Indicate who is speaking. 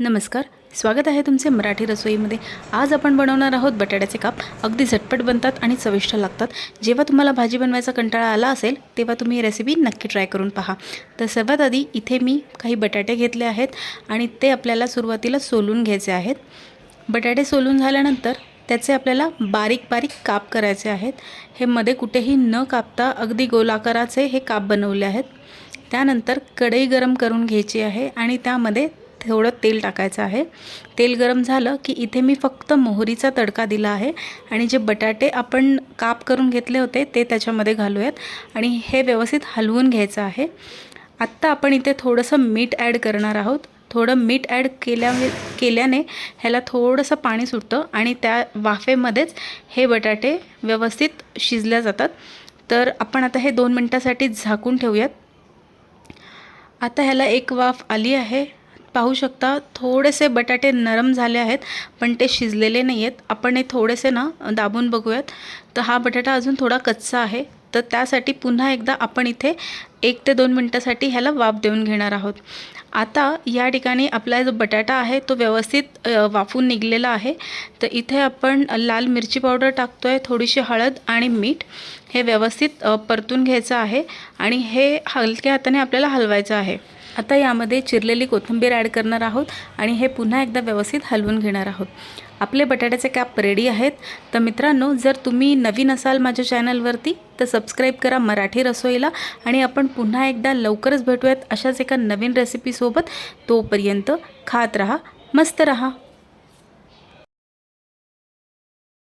Speaker 1: नमस्कार स्वागत आहे तुमचे मराठी रसोईमध्ये. आज आपण बनवणार आहोत बटाट्याचे काप. अगदी झटपट बनतात आणि चविष्ट लागतात. जेव्हा तुम्हाला भाजी बनवायचा कंटाळा आला असेल तेव्हा तुम्ही ही रेसिपी नक्की ट्राय करून पहा. तर सर्वात आधी इथे मी काही बटाटे घेतले आहेत आणि ते आपल्याला सुरुवातीला सोलून घ्यायचे आहेत. बटाटे सोलून झाल्यानंतर त्याचे आपल्याला बारीक बारीक काप करायचे आहेत. हे मध्ये कुठेही न कापता अगदी गोलाकाराचे हे काप बनवले आहेत. त्यानंतर कढई गरम करून घ्यायची आहे आणि त्यामध्ये थोडं तेल टाकायचं आहे. तेल गरम झालं की इथे मी फक्त मोहरीचा तडका दिला आहे आणि जे बटाटे आपण काप करून घेतले होते ते त्याच्यामध्ये घालूयात आणि हे व्यवस्थित हलवून घ्यायचं आहे. आत्ता आपण इथे थोडंसं मीठ ॲड करणार आहोत. थोडं मीठ ॲड केल्या केल्याने ह्याला थोडंसं पाणी सुटतं आणि त्या वाफेमध्येच हे बटाटे व्यवस्थित शिजल्या जातात. तर आपण आता हे दोन मिनटासाठी झाकून ठेवूयात. आता ह्याला एक वाफ आली आहे. पाहू शकता. थोडेसे बटाटे नरम झाले आहेत पण ते शिजलेले नाही आहेत आपण हे थोडेसे ना दाबून बघूयात. तर हा बटाटा अजून थोडा कच्चा आहे. तर त्यासाठी पुन्हा एकदा आपण इथे एक ते दोन मिनटासाठी ह्याला वाफ देऊन घेणार आहोत. आता या ठिकाणी आपला जो बटाटा आहे तो व्यवस्थित वाफून निघलेला आहे. तर इथे आपण लाल मिरची पावडर टाकतो आहे थोडीशी हळद आणि मीठ. हे व्यवस्थित परतून घ्यायचं आहे आणि हे हलक्या हाताने आपल्याला हलवायचं आहे. आता यामध्ये चिरलेली कोथिंबीर ॲड करणार आहोत आणि हे पुन्हा एकदा व्यवस्थित हलवून घेणार आहोत. आपले बटाट्याचे कॅप रेडी आहेत. तर मित्रांनो जर तुम्ही नवीन असाल माझ्या चॅनलवरती तर सबस्क्राईब करा मराठी रसोईला आणि आपण पुन्हा एकदा लवकरच भेटूयात अशाच एका नवीन रेसिपीसोबत तोपर्यंत खात रहा मस्त रहा.